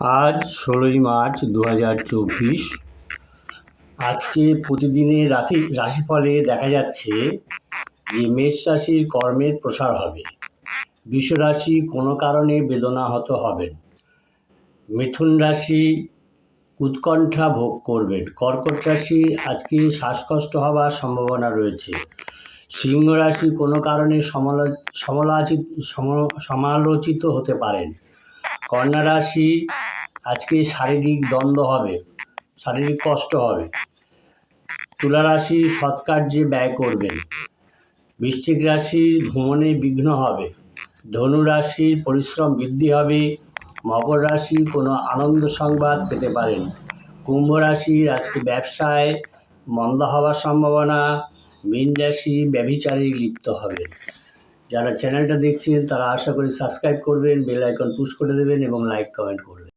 আজ ষোলোই মার্চ দু হাজার চব্বিশ। আজকে প্রতিদিনের রাশি, রাশিফলে দেখা যাচ্ছে যে মেষ রাশির কর্মের প্রসার হবে। রাশি কোনো কারণে বেদনাহত হবেন। মিথুন রাশি উৎকণ্ঠা ভোগ করবেন। কর্কট রাশি আজকে শ্বাসকষ্ট হওয়ার সম্ভাবনা রয়েছে। সিংহ রাশি কোনো কারণে সমালো সমালোচিত সম- সমালোচিত হতে পারেন। কন্যা রাশি আজকে শারীরিক দ্বন্দ্ব হবে, শারীরিক কষ্ট হবে। তুলা রাশি সৎকার্যে ব্যয় করবেন। বৃশ্চিক রাশি ভ্রমণে বিঘ্ন হবে। ধনু রাশির পরিশ্রম বৃদ্ধি হবে। মকর রাশি কোনো আনন্দ সংবাদ পেতে পারেন। কুম্ভ রাশির আজকে ব্যবসায় মন্দা হওয়ার সম্ভাবনা, মীন রাশি ব্যভিচারে লিপ্ত হবেন। যারা চ্যানেলটা দেখছেন তারা আশা করি সাবস্ক্রাইব করবেন, বেল আইকন পুশ করে দেবেন এবং লাইক কমেন্ট করবেন।